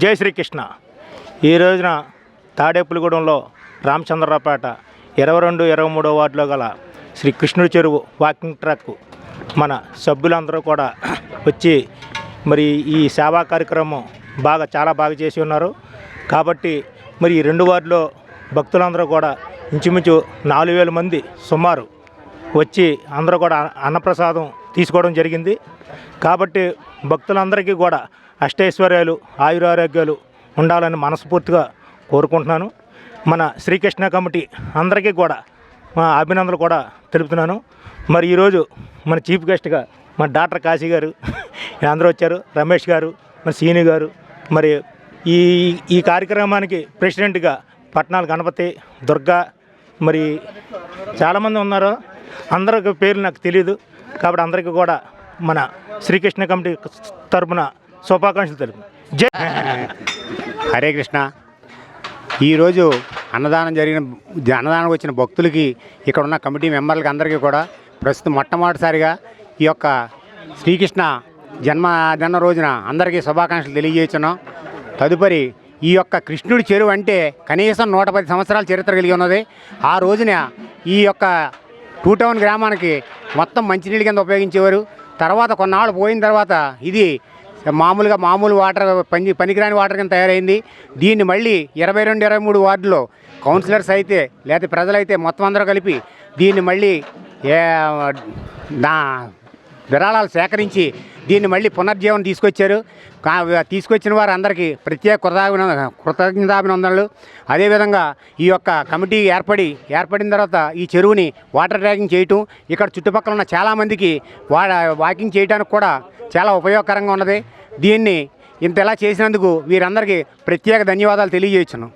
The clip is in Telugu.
జై శ్రీకృష్ణ. ఈ రోజున తాడేపులగూడెంలో రామచంద్రరావుపేట ఇరవై రెండు ఇరవై మూడో వార్డులో గల శ్రీ కృష్ణుడి చెరువు వాకింగ్ ట్రాక్ మన సభ్యులందరూ కూడా వచ్చి మరి ఈ సేవా కార్యక్రమం బాగా చాలా బాగా చేసి ఉన్నారు. కాబట్టి మరి ఈ రెండు వార్డులో భక్తులందరూ కూడా ఇంచుమించు నాలుగు వేల మంది సుమారు వచ్చి అందరూ కూడా అన్నప్రసాదం తీసుకోవడం జరిగింది. కాబట్టి భక్తులందరికీ కూడా అష్టైశ్వర్యాలు ఆయురారోగ్యాలు ఉండాలని మనస్ఫూర్తిగా కోరుకుంటున్నాను. మన శ్రీకృష్ణ కమిటీ అందరికీ కూడా మా అభినందనలు కూడా తెలుపుతున్నాను. మరి ఈరోజు మన చీఫ్ గెస్ట్గా మన డాక్టర్ కాశీ గారు అందరూ వచ్చారు. రమేష్ గారు మన సీని గారు మరి ఈ ఈ కార్యక్రమానికి ప్రెసిడెంట్గా పట్నాల గణపతి దుర్గా మరి చాలామంది ఉన్నారు అందరికి పేర్లు నాకు తెలియదు కాబట్టి అందరికీ కూడా మన శ్రీకృష్ణ కమిటీ తరపున శుభాకాంక్షలు తెలుపు. జై హరే కృష్ణ. ఈరోజు అన్నదానం జరిగిన అన్నదానం వచ్చిన భక్తులకి ఇక్కడ ఉన్న కమిటీ మెంబర్లకి అందరికీ కూడా ప్రస్తుతం మొట్టమొదటిసారిగా ఈ యొక్క శ్రీకృష్ణ జన్మదిన రోజున అందరికీ శుభాకాంక్షలు తెలియజేస్తున్నాం. తదుపరి ఈ యొక్క కృష్ణుడి చెరువు అంటే కనీసం నూట పది సంవత్సరాల చరిత్ర కలిగి ఉన్నది. ఆ రోజున ఈ యొక్క టూ టౌన్ గ్రామానికి మొత్తం మంచినీళ్ళ కింద ఉపయోగించేవారు. తర్వాత కొన్నాళ్ళు పోయిన తర్వాత ఇది మామూలుగా మామూలు వాటర్ పని పనికిరాని వాటర్ కింద తయారైంది. దీన్ని మళ్ళీ ఇరవై రెండు ఇరవై మూడు వార్డులో కౌన్సిలర్స్ అయితే లేదా ప్రజలైతే మొత్తం అందరూ కలిపి దీన్ని మళ్ళీ విరాళాలు సేకరించి దీన్ని మళ్ళీ పునర్జీవనం తీసుకొచ్చారు. తీసుకొచ్చిన వారు అందరికీ ప్రత్యేక కృతజ్ఞ కృతజ్ఞతాభినందనలు. అదేవిధంగా ఈ యొక్క కమిటీ ఏర్పడి ఏర్పడిన తర్వాత ఈ చెరువుని వాటర్ ట్రాకింగ్ చేయటం ఇక్కడ చుట్టుపక్కల ఉన్న చాలామందికి వా వాకింగ్ చేయడానికి కూడా చాలా ఉపయోగకరంగా ఉన్నది. దీన్ని ఇంత ఇలా చేసినందుకు వీరందరికీ ప్రత్యేక ధన్యవాదాలు తెలియజేయచ్చును